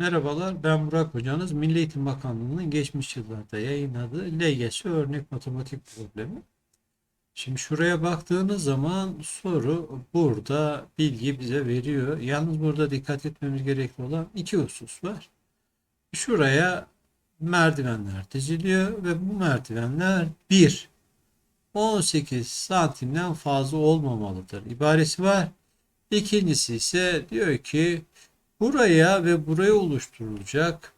Merhabalar, ben Burak Hocanız. Milli Eğitim Bakanlığı'nın geçmiş yıllarda yayınladığı LGS örnek matematik problemi. Şimdi şuraya baktığınız zaman soru burada bilgi bize veriyor. Yalnız burada dikkat etmemiz gerekli olan iki husus var. Şuraya merdivenler diziliyor ve bu merdivenler 1 18 santimden fazla olmamalıdır. İbaresi var. İkincisi ise diyor ki buraya ve buraya oluşturulacak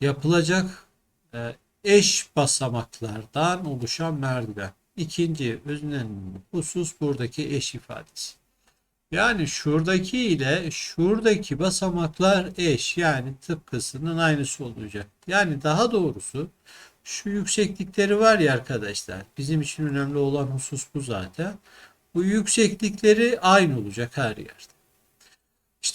yapılacak e, eş basamaklardan oluşan merdiven. İkinci önemli husus buradaki eş ifadesi. Yani şuradaki ile şuradaki basamaklar eş yani tıpkısının aynısı olacak. Yani daha doğrusu şu yükseklikleri var ya arkadaşlar bizim için önemli olan husus bu zaten. Bu yükseklikleri aynı olacak her yerde.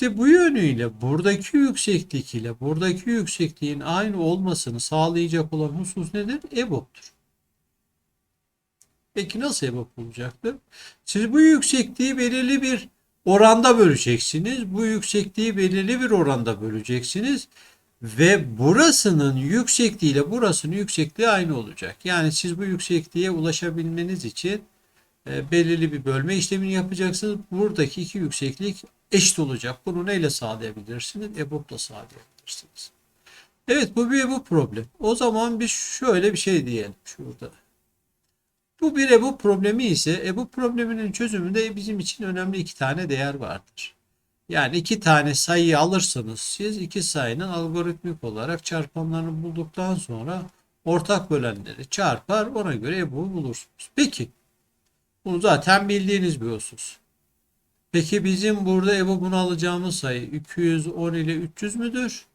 İşte bu yönüyle buradaki yükseklik ile buradaki yüksekliğin aynı olmasını sağlayacak olan husus nedir? EBOB'tur. Peki nasıl EBOB olacaktır? Siz bu yüksekliği belirli bir oranda böleceksiniz. Bu yüksekliği belirli bir oranda böleceksiniz. Ve burasının yüksekliği ile burasının yüksekliği aynı olacak. Yani siz bu yüksekliğe ulaşabilmeniz için e, belirli bir bölme işlemini yapacaksınız. Buradaki iki yükseklik eşit olacak. Bunu neyle sağlayabilirsiniz? EBOB'la sağlayabilirsiniz. Evet bu bir EBOB problem. O zaman biz şöyle bir şey diyelim şurada. Bu bir EBOB problemi ise EBOB probleminin çözümünde bizim için önemli iki tane değer vardır. Yani iki tane sayıyı alırsanız siz iki sayının algoritmik olarak çarpanlarını bulduktan sonra ortak bölenleri çarpar ona göre EBOB'u bulursunuz. Peki bunu zaten bildiğiniz bir husus. Peki bizim burada EBOB'unu alacağımız sayı 210 ile 300 müdür?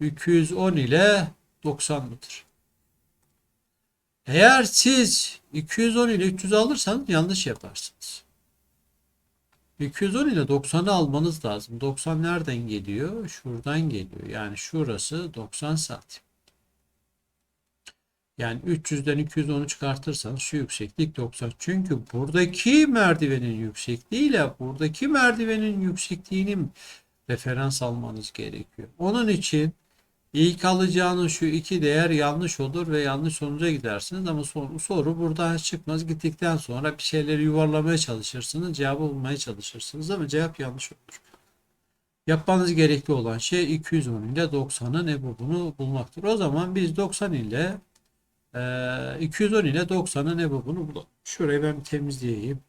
210 ile 90 mıdır? Eğer siz 210 ile 300 alırsanız yanlış yaparsınız. 210 ile 90'ı almanız lazım. 90 nereden geliyor? Şuradan geliyor. Yani şurası 90 santim. Yani 300'den 210'u çıkartırsanız şu yükseklik 90. Çünkü buradaki merdivenin yüksekliği ile buradaki merdivenin yüksekliğinin referans almanız gerekiyor. Onun için ilk alacağınız şu iki değer yanlış olur ve yanlış sonuca gidersiniz ama soru, soru buradan çıkmaz. Gittikten sonra bir şeyleri yuvarlamaya çalışırsınız. Cevabı bulmaya çalışırsınız ama cevap yanlış olur. Yapmanız gerekli olan şey 210 ile 90'ın ebobunu bulmaktır. O zaman biz 90 ile ee, 210 ile 90'ın ebobunu bulalım. Şurayı ben temizleyeyim.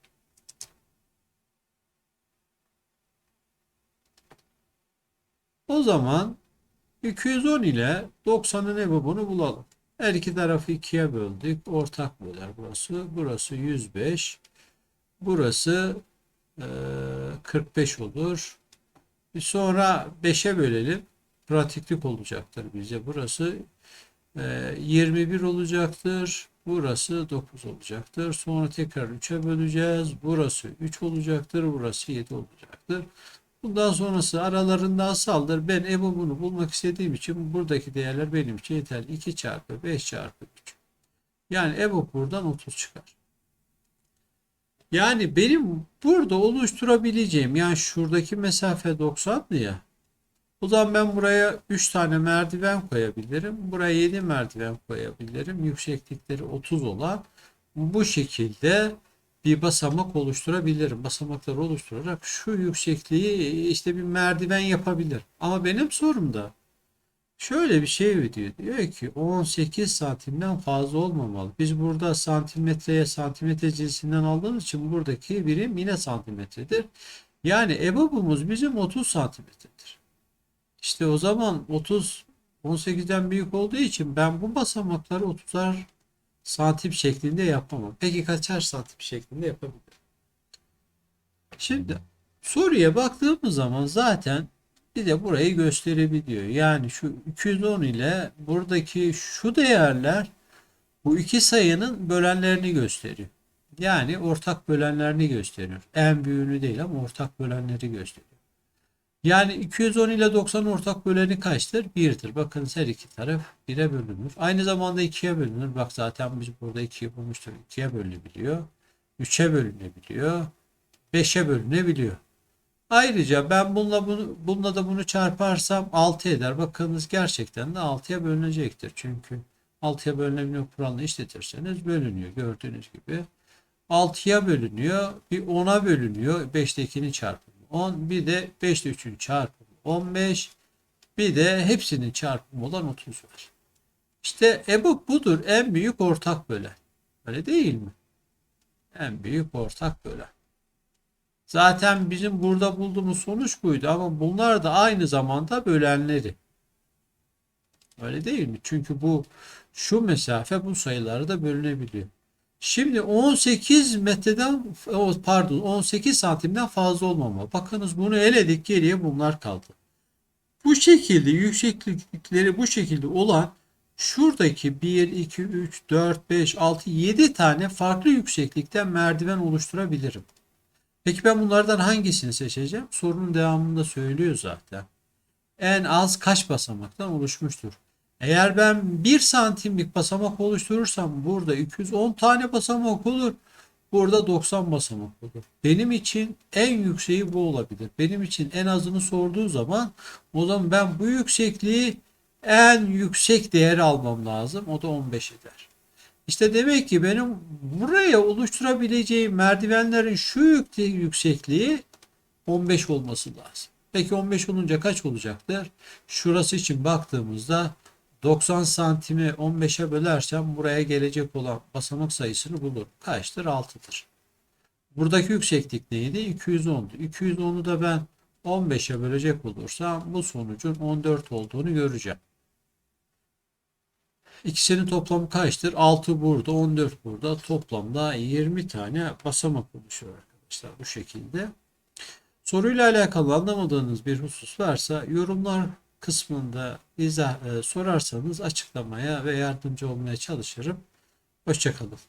O zaman 210 ile 90'ın ebobunu bulalım. Her iki tarafı ikiye böldük. Ortak böler burası. Burası 105. Burası e, 45 olur. Bir sonra 5'e bölelim. Pratiklik olacaktır bize. Burası 21 olacaktır. Burası 9 olacaktır. Sonra tekrar 3'e böleceğiz. Burası 3 olacaktır. Burası 7 olacaktır. Bundan sonrası aralarında asaldır. Ben EBOB'unu bulmak istediğim için buradaki değerler benim için yeterli. 2 çarpı 5 çarpı 3. Yani EBOB buradan 30 çıkar. Yani benim burada oluşturabileceğim yani şuradaki mesafe 90'dı ya. O zaman ben buraya 3 tane merdiven koyabilirim. Buraya 7 merdiven koyabilirim. Yükseklikleri 30 olan bu şekilde bir basamak oluşturabilirim. Basamakları oluşturarak şu yüksekliği işte bir merdiven yapabilir. Ama benim sorumda şöyle bir şey diyor. Diyor ki 18 santimden fazla olmamalı. Biz burada santimetreye santimetre cinsinden aldığımız için buradaki birim yine santimetredir. Yani EBOB'umuz bizim 30 santimetredir. İşte o zaman 30 18'den büyük olduğu için ben bu basamakları 30'ar santim şeklinde yapamam. Peki kaçar santim şeklinde yapabilirim? Şimdi soruya baktığımız zaman zaten bir de burayı gösterebiliyor. Yani şu 210 ile buradaki şu değerler bu iki sayının bölenlerini gösteriyor. Yani ortak bölenlerini gösteriyor. En büyüğünü değil ama ortak bölenleri gösteriyor. Yani 210 ile 90 ortak böleni kaçtır? 1'dir. Bakın her iki taraf 1'e bölünür. Aynı zamanda 2'ye bölünür. Bak zaten biz burada 2'yi bulmuştuk. 2'ye bölünebiliyor. 3'e bölünebiliyor. 5'e bölünebiliyor. Ayrıca ben bununla bunu bununla da bunu çarparsam 6 eder. Bakınız gerçekten de 6'ya bölünecektir. Çünkü 6'ya bölünebiliyor kuralını işletirseniz bölünüyor gördüğünüz gibi. 6'ya bölünüyor. Bir 10'a bölünüyor. 5'te 2'nin çarpımı 10. Bir de 5'te 3'ün çarpımı 15. Bir de hepsinin çarpımı olan 30 var. İşte EBOB budur. En büyük ortak bölen. Öyle değil mi? En büyük ortak bölen. Zaten bizim burada bulduğumuz sonuç buydu ama bunlar da aynı zamanda bölenleri. Öyle değil mi? Çünkü bu şu mesafe bu sayıları da bölünebiliyor. Şimdi 18 metreden pardon 18 santimden fazla olmama. Bakınız bunu eledik geriye bunlar kaldı. Bu şekilde yükseklikleri bu şekilde olan şuradaki 1, 2, 3, 4, 5, 6, 7 tane farklı yükseklikten merdiven oluşturabilirim. Peki ben bunlardan hangisini seçeceğim? Sorunun devamında söylüyor zaten. En az kaç basamaktan oluşmuştur? Eğer ben 1 santimlik basamak oluşturursam burada 210 tane basamak olur. Burada 90 basamak olur. Benim için en yükseği bu olabilir. Benim için en azını sorduğu zaman o zaman ben bu yüksekliği en yüksek değeri almam lazım. O da 15 eder. İşte demek ki benim buraya oluşturabileceğim merdivenlerin şu yük- yüksekliği 15 olması lazım. Peki 15 olunca kaç olacaktır? Şurası için baktığımızda 90 santimi 15'e bölersem buraya gelecek olan basamak sayısını bulurum. Kaçtır? 6'dır. Buradaki yükseklik neydi? 210'du. 210'u da ben 15'e bölecek olursam bu sonucun 14 olduğunu göreceğim. İkisinin toplamı kaçtır? 6 burada, 14 burada. Toplamda 20 tane basamak oluşuyor arkadaşlar bu şekilde. Soruyla alakalı anlamadığınız bir husus varsa yorumlar kısmında izah e, sorarsanız açıklamaya ve yardımcı olmaya çalışırım. Hoşçakalın.